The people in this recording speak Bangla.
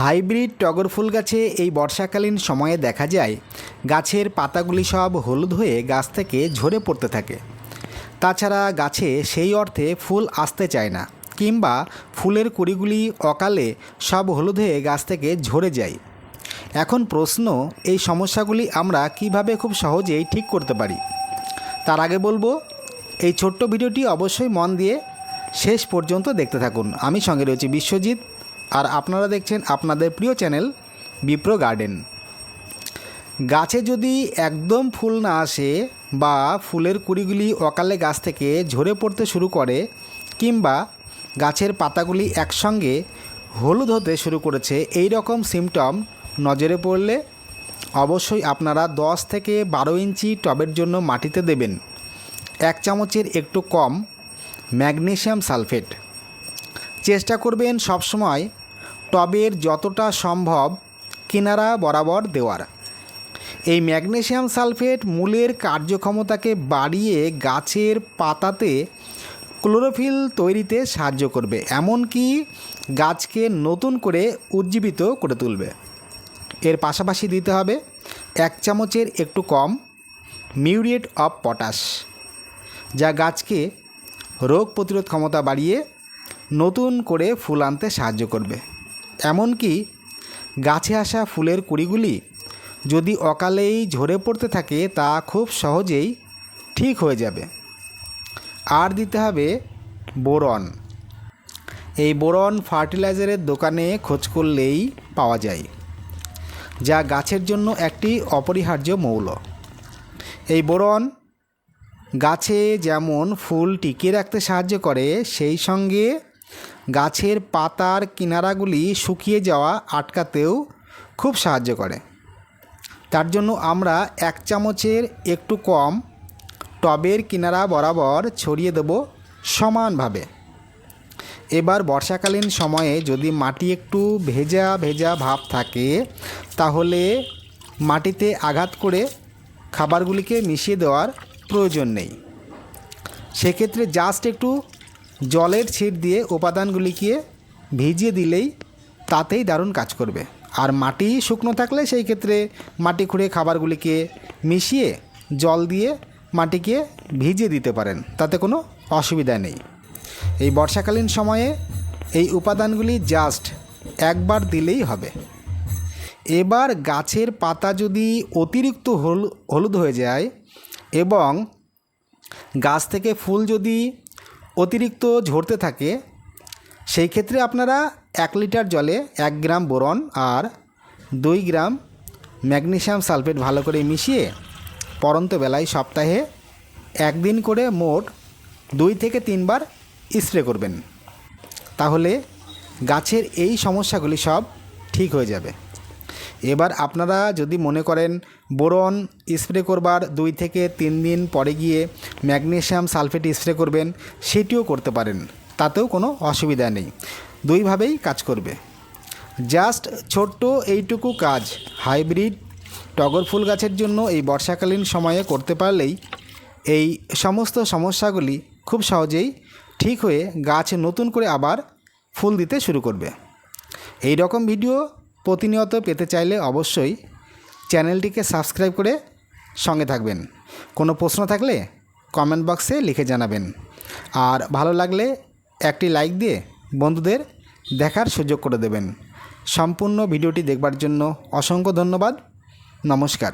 হাইব্রিড টগর ফুল গাছে এই বর্ষাকালীন সময়ে দেখা যায়, গাছের পাতাগুলি সব হলুদ হয়ে গাছ থেকে ঝরে পড়তে থাকে। তাছাড়া গাছে সেই অর্থে ফুল আসতে চায় না, কিংবা ফুলের কুড়িগুলি অকালে সব হলুদ হয়ে গাছ থেকে ঝরে যায়। এখন প্রশ্ন, এই সমস্যাগুলি আমরা কীভাবে খুব সহজেই ঠিক করতে পারি? তার আগে বলব, এই ছোট্ট ভিডিওটি অবশ্যই মন দিয়ে শেষ পর্যন্ত দেখতে থাকুন। আমি সঙ্গে রয়েছি বিশ্বজিৎ। আর আপনারা দেখছেন আপনাদের প্রিয় চ্যানেল বিপ্রো গার্ডেন। গাছে যদি একদম ফুল না আসে বা ফুলের কুড়িগুলি অকালে গাছ থেকে ঝরে পড়তে শুরু করে, কিংবা গাছের পাতাগুলি একসঙ্গে হলুদ হতে শুরু করেছে, এই রকম সিমটম নজরে পড়লে অবশ্যই আপনারা 10 থেকে বারো ইঞ্চি টবের জন্য মাটিতে দেবেন। এক চামচের একটু কম ম্যাগনেশিয়াম সালফেট। চেষ্টা করবেন সবসময় টবের যতটা সম্ভব কিনারা বরাবর দেওয়ার। এই ম্যাগনেশিয়াম সালফেট মূলের কার্যক্ষমতাকে বাড়িয়ে গাছের পাতাতে ক্লোরোফিল তৈরিতে সাহায্য করবে, এমনকি গাছকে নতুন করে উজ্জীবিত করে তুলবে। এর পাশাপাশি দিতে হবে এক চামচের একটু কম মিউরিয়েট অফ পটাশ, যা গাছকে রোগ প্রতিরোধ ক্ষমতা বাড়িয়ে নতুন করে ফুল আনতে সাহায্য করবে। এমনকি গাছে আসা ফুলের কুড়িগুলি যদি অকালেই ঝরে পড়তে থাকে, তা খুব সহজেই ঠিক হয়ে যাবে। আর দিতে হবে বোরন। এই বোরন ফার্টিলাইজারের দোকানে খোঁজ করলেই পাওয়া যায়, যা গাছের জন্য একটি অপরিহার্য মৌল। এই বোরন গাছে যেমন ফুল টিকিয়ে রাখতে সাহায্য করে, সেই সঙ্গে গাছের পাতার কিনারাগুলি শুকিয়ে যাওয়া আটকাতেও খুব সাহায্য করে। তার জন্য আমরা এক চামচের একটু কম টবের কিনারা বরাবর ছড়িয়ে দেব সমানভাবে। এবার বর্ষাকালীন সময়ে যদি মাটি একটু ভেজা ভেজা ভাব থাকে, তাহলে মাটিতে আঘাত করে খাবারগুলিকে মিশিয়ে দেওয়ার প্রয়োজন নেই। সেক্ষেত্রে জাস্ট একটু জলের ছিট দিয়ে উপাদানগুলিকে ভিজিয়ে দিলেই তাতেই দারুণ কাজ করবে। আর মাটি শুকনো থাকলে সেই ক্ষেত্রে মাটি খুঁড়ে খাবারগুলিকে মিশিয়ে জল দিয়ে মাটিকে ভিজিয়ে দিতে পারেন। তাতে কোনো অসুবিধা নেই। এই বর্ষাকালীন সময়ে এই উপাদানগুলি জাস্ট একবার দিলেই হবে। এবার গাছের পাতা যদি অতিরিক্ত হল, হলুদ হয়ে যায় এবং গাছ থেকে ফুল যদি অতিরিক্ত ঝরতে থাকে, সেই ক্ষেত্রে আপনারা এক লিটার জলে এক গ্রাম বোরন আর দুই গ্রাম ম্যাগনেশিয়াম সালফেট ভালো করে মিশিয়ে পরন্ত বেলায় সপ্তাহে একদিন করে মোট দুই থেকে তিনবার স্প্রে করবেন। তাহলে গাছের এই সমস্যাগুলি সব ঠিক হয়ে যাবে। এবার আপনারা যদি মনে করেন বোরন স্প্রে করবার দুই থেকে তিন দিন পরে গিয়ে ম্যাগনেশিয়াম সালফেট স্প্রে করবেন, সেটিও করতে পারেন। তাতেও কোনো অসুবিধা নেই। দুইভাবেই কাজ করবে। জাস্ট ছোট্ট এইটুকু কাজ, হাইব্রিড টগর ফুল গাছের জন্য এই বর্ষাকালীন সময়ে করতে পারলেই এই সমস্ত সমস্যাগুলি খুব সহজেই ঠিক হয়ে গাছ নতুন করে আবার ফুল দিতে শুরু করবে। এই রকম ভিডিও প্রতিনিয়ত পেতে চাইলে অবশ্যই চ্যানেলটিকে সাবস্ক্রাইব করে সঙ্গে থাকবেন। কোনো প্রশ্ন থাকলে কমেন্ট বক্সে লিখে জানাবেন। আর ভালো লাগলে একটি লাইক দিয়ে বন্ধুদের দেখার সুযোগ করে দেবেন। সম্পূর্ণ ভিডিওটি দেখবার জন্য অসংখ্য ধন্যবাদ। নমস্কার।